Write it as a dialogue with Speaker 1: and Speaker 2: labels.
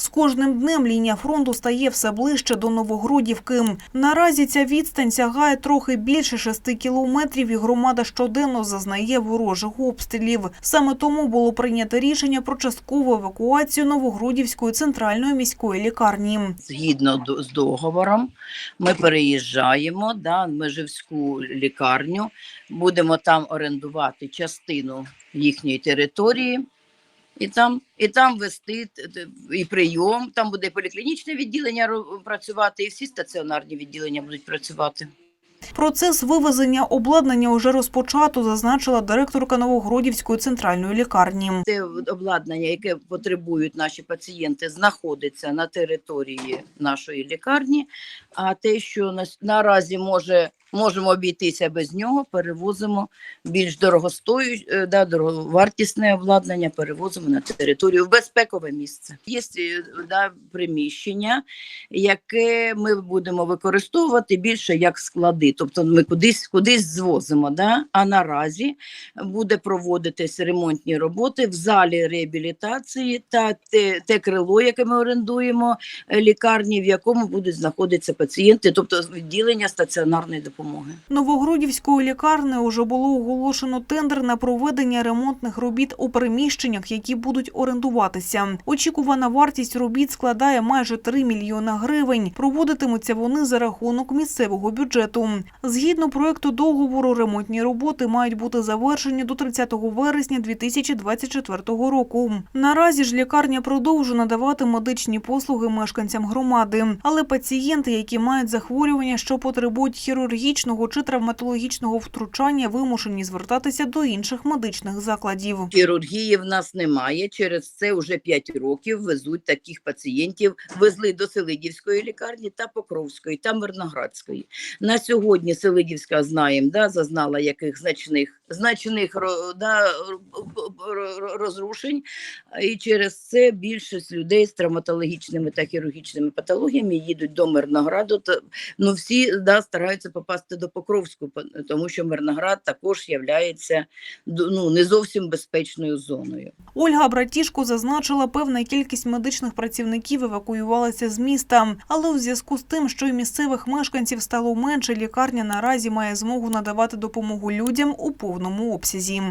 Speaker 1: З кожним днем лінія фронту стає все ближче до Новогрудівки. Наразі ця відстань сягає трохи більше шести кілометрів, і громада щоденно зазнає ворожих обстрілів. Саме тому було прийнято рішення про часткову евакуацію Новогрудівської центральної міської лікарні.
Speaker 2: згідно з договором, ми переїжджаємо да, Межівську лікарню, будемо там орендувати частину їхньої території. І там, і там вести і прийом, там буде поліклінічне відділення працювати, і всі стаціонарні відділення будуть працювати.
Speaker 1: Процес вивезення обладнання уже розпочато, зазначила директорка Новогродівської центральної лікарні.
Speaker 2: Те обладнання, яке потребують наші пацієнти, знаходиться на території нашої лікарні. А те, що на- наразі може можемо обійтися без нього, перевозимо більш дорогостою, е, да, дороговартісне обладнання, перевозимо на територію в безпекове місце. Є е, да, приміщення, яке ми будемо використовувати більше як склади, тобто ми кудись кудись звозимо. Да? А наразі буде проводитись ремонтні роботи в залі реабілітації та те, те крило, яке ми орендуємо лікарні, в якому будуть знаходитися пацієнти, тобто відділення стаціонарної допомоги.
Speaker 1: Новогродівською лікарнею вже було оголошено тендер на проведення ремонтних робіт у приміщеннях, які будуть орендуватися. Очікувана вартість робіт складає майже 3 мільйона гривень. Проводитимуться вони за рахунок місцевого бюджету. Згідно проекту договору, ремонтні роботи мають бути завершені до 30 вересня 2024 року. Наразі ж лікарня продовжує надавати медичні послуги мешканцям громади, але пацієнти, які мають захворювання, що потребують хірургічного чи травматологічного втручання, вимушені звертатися до інших медичних закладів.
Speaker 2: Хірургії в нас немає. Через це вже 5 років везуть таких пацієнтів. Везли до Селидівської лікарні та Покровської та Мирноградської. На сьогодні Селидівська знаємо, да, зазнала яких значних значних да, розрушень, і через це більшість людей з травматологічними та хірургічними патологіями їдуть до Мирнограду. Та, ну, всі да, стараються попасти до Покровську, по- тому що Мирноград також є ну, не зовсім безпечною зоною.
Speaker 1: Ольга Братішко зазначила, певна кількість медичних працівників евакуювалася з міста. Але у зв'язку з тим, що й місцевих мешканців стало менше, лікарня наразі має змогу надавати допомогу людям у повному обсязі.